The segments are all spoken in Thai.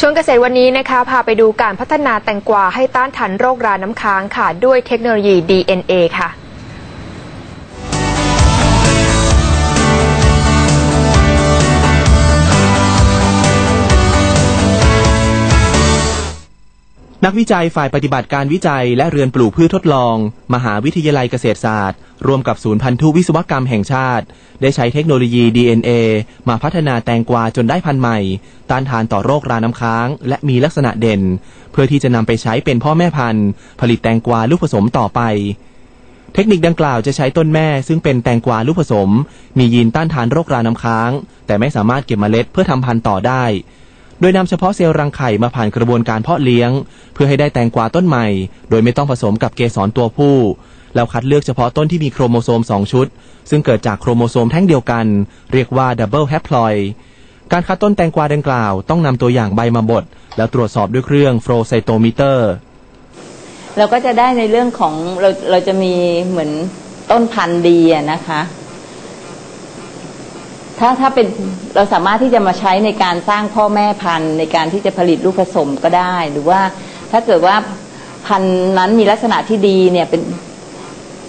ช่วงเกษตรวันนี้นะคะพาไปดูการพัฒนาแตงกวาให้ต้านทานโรคราน้ำค้างค่ะ ด้วยเทคโนโลยี DNA ค่ะ นักวิจัยฝ่ายปฏิบัติการวิจัย และเรือนปลูกพืชทดลอง มหาวิทยาลัยเกษตรศาสตร์ ร่วมกับศูนย์พันธุวิศวกรรมแห่งชาติ ได้ใช้เทคโนโลยี DNA มาพัฒนาแตงกวาจนได้พันธุ์ใหม่ ต้านทานต่อโรคราน้ำค้าง และมีลักษณะเด่น เพื่อที่จะนำไปใช้เป็นพ่อแม่พันธุ์ ผลิตแตงกวาลูกผสมต่อไป เทคนิคดังกล่าวจะใช้ต้นแม่ ซึ่งเป็นแตงกวาลูกผสม มียีนต้านทานโรคราน้ำค้าง แต่ไม่สามารถเก็บเมล็ดเพื่อทำพันธุ์ต่อได้ ดยนำเฉพาะเซลล์รังไข่มาผ่านกระบวนการเพาะเลี้ยง เพื่อให้ได้แตงกวาต้นใหม่ โดยไม่ต้องผสมกับเกสรตัวผู้ แล้วคัดเลือกเฉพาะต้นที่มีโครโมโซม 2 ชุด ซึ่งเกิดจากโครโมโซมแท่งเดียวกัน เรียกว่าดับเบิลแฮปลอยการคัดต้นแตงกวาดังกล่าวต้องนำตัวอย่างใบมาบดแล้วตรวจสอบด้วยเครื่องโฟลไซโตมิเตอร์เราก็จะได้ในเรื่องของเราเราจะมีเหมือนต้นพันธุ์ดีอะนะคะ ถ้าถ้าเป็นเราสามารถที่จะมาใช้ในการสร้างพ่อแม่พันธุ์ในการที่จะผลิตลูกผสมก็ได้ หรือว่าถ้าเกิดว่าพันธุ์นั้นมีลักษณะที่ดีเนี่ยเป็น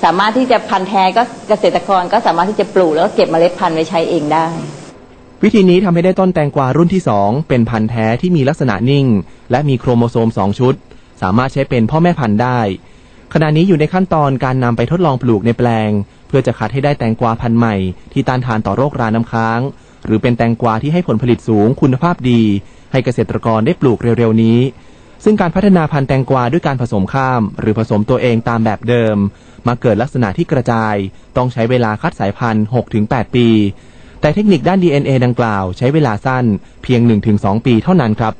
สามารถที่จะพันธุ์แท้ก็เกษตรกรก็สามารถที่จะปลูกแล้วก็เก็บเมล็ดพันธุ์ไว้ใช้เองได้ วิธีนี้ทำให้ได้ต้นแตงกวารุ่นที่ 2 เป็นพันธุ์แท้ที่มีลักษณะนิ่ง และมีโครโมโซม 2 ชุด สามารถใช้เป็นพ่อแม่พันธุ์ได้ ขณะนี้อยู่ในขั้นตอนการนำไปทดลองปลูกในแปลง พื่อจะคัดให้ได้แตงกวาพันธุ์ใหม่ที่ต้านทานต่อโรคราน้ำค้าง หรือเป็นแตงกวาที่ให้ผลผลิตสูงคุณภาพดี ให้เกษตรกรได้ปลูกเร็วๆนี้ ซึ่งการพัฒนาพันธุ์แตงกวาด้วยการผสมข้าม หรือผสมตัวเองตามแบบเดิม มาเกิดลักษณะที่กระจาย ต้องใช้เวลาคัดสายพันธุ์ 6-8 ปี แต่เทคนิคด้าน DNA ดังกล่าว ใช้เวลาสั้นเพียง 1-2 ปีเท่านั้นครับ